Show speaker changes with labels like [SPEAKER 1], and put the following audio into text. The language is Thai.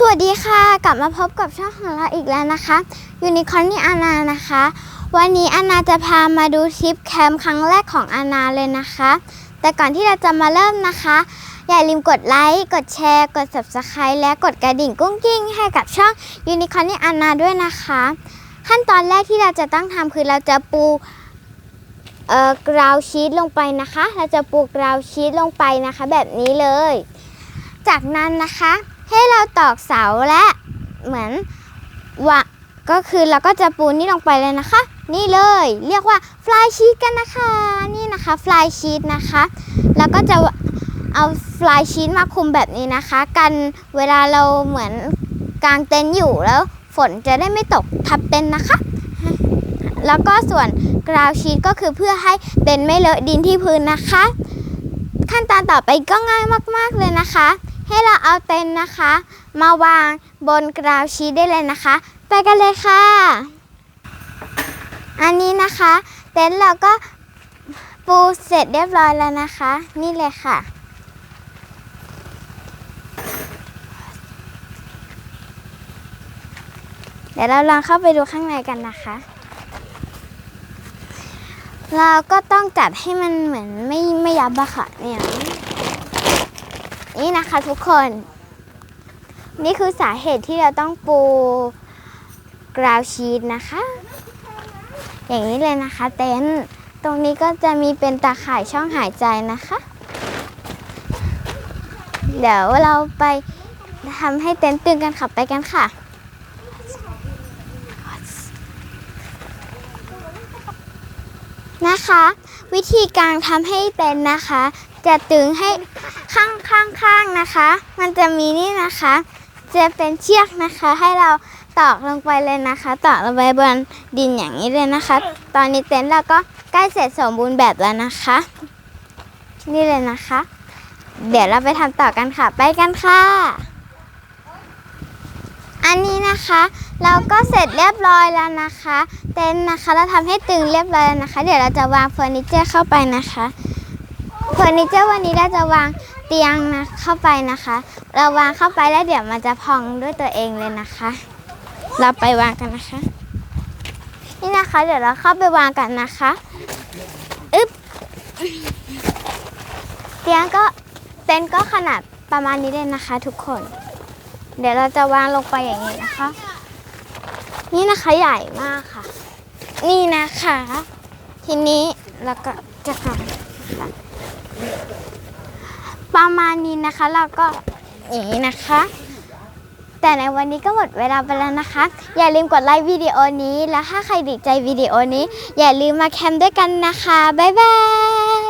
[SPEAKER 1] สวัสดีค่ะ กลับมาพบกับช่องของเราอีกแล้วนะคะยูนิคอนนี่อานานะคะ วันนี้อานาจะพามาดูทริปแคมป์ครั้งแรกของอานาเลยนะคะ แต่ก่อนที่เราจะมาเริ่มนะคะ อย่าลืมกดไลค์กดแชร์กด subscribe และกดกระดิ่งกุ้งกิ้งให้กับช่องยูนิคอนนี่อานาด้วยนะคะ ขั้นตอนแรกที่เราจะต้องทำคือเราจะปูเอ่อกราวชีสลงไปนะคะ เราจะปูกราวชีสลงไปนะคะ แบบนี้เลย จากนั้นนะคะ ให้เราตอกเสาและเหมือนวะก็คือเราก็จะปูนี่ลงไปเลยนะคะ นี่เลยเรียกว่าฟลายชีสกันนะคะ นี่นะคะฟลายชีสนะคะ แล้วก็จะเอาฟลายชีสมาคลุมแบบนี้นะคะ กันเวลาเราเหมือนกางเต็นท์อยู่แล้ว ฝนจะได้ไม่ตกทับเต็นท์นะคะ แล้วก็ส่วนกราวชีสก็คือเพื่อให้เต็นท์ไม่เลอะดินที่พื้นนะคะ ขั้นตอนต่อไปก็ง่ายมาก ๆเลยนะคะ ให้เราเอาเต็นท์นะคะ มาวางบนกราวชีได้เลยนะคะ ไปกันเลยค่ะ อันนี้นะคะ เต็นท์เราก็ปูเสร็จเรียบร้อยแล้วนะคะ นี่เลยค่ะ เดี๋ยวเราลองเข้าไปดูข้างในกันนะคะ เราก็ต้องจัดให้มันเหมือนไม่ไม่ยับอะค่ะเนี่ย นี่นะคะทุกคน นี่คือสาเหตุที่เราต้องปูกราวชีตนะคะ อย่างนี้เลยนะคะ เต็นท์ตรงนี้ก็จะมีเป็นตาข่ายช่องหายใจนะคะ เดี๋ยวเราไปทำให้เต็นท์ตึงกันขับไปกันค่ะ นะคะ วิธีการทำให้เต็นนะคะ จะตึงให้ข้างข้างข้างนะคะ มันจะมีนี่นะคะ จะเป็นเชือกนะคะ ให้เราตอกลงไปเลยนะคะ ตอกลงไปบนดินอย่างนี้เลยนะคะ ตอนนี้เต็นท์เราก็ใกล้เสร็จสมบูรณ์แบบแล้วนะคะ นี่เลยนะคะ เดี๋ยวเราไปทำต่อกันค่ะ ไปกันค่ะ อันนี้นะคะ เราก็เสร็จเรียบร้อยแล้วนะคะ เต็นท์นะคะเราทำให้ตึงเรียบร้อยแล้วนะคะ เดี๋ยวเราจะวางเฟอร์นิเจอร์เข้าไปนะคะเฟอร์นิเจอร์วันนี้เราจะวางเตียงนะเข้าไปนะคะ เราวางเข้าไปแล้วเดี๋ยวมันจะพองด้วยตัวเองเลยนะคะ เราไปวางกันนะคะ นี่นะคะ เดี๋ยวเราเข้าไปวางกันนะคะอึ๊บเตียงก็เต็นท์ก็ขนาดประมาณนี้เลยนะคะ ทุกคน เดี๋ยวเราจะวางลงไปอย่างนี้นะคะ นี่นะคะใหญ่มากค่ะ นี่นะคะ ทีนี้เราก็จะทำประมาณนี้นะคะ เราก็อย่างนี้นะคะ แต่ในวันนี้ก็หมดเวลาไปแล้วนะคะ อย่าลืมกดไลค์วิดีโอนี้ และถ้าใครดีใจวิดีโอนี้ อย่าลืมมาแคมด้วยกันนะคะ บ๊ายบาย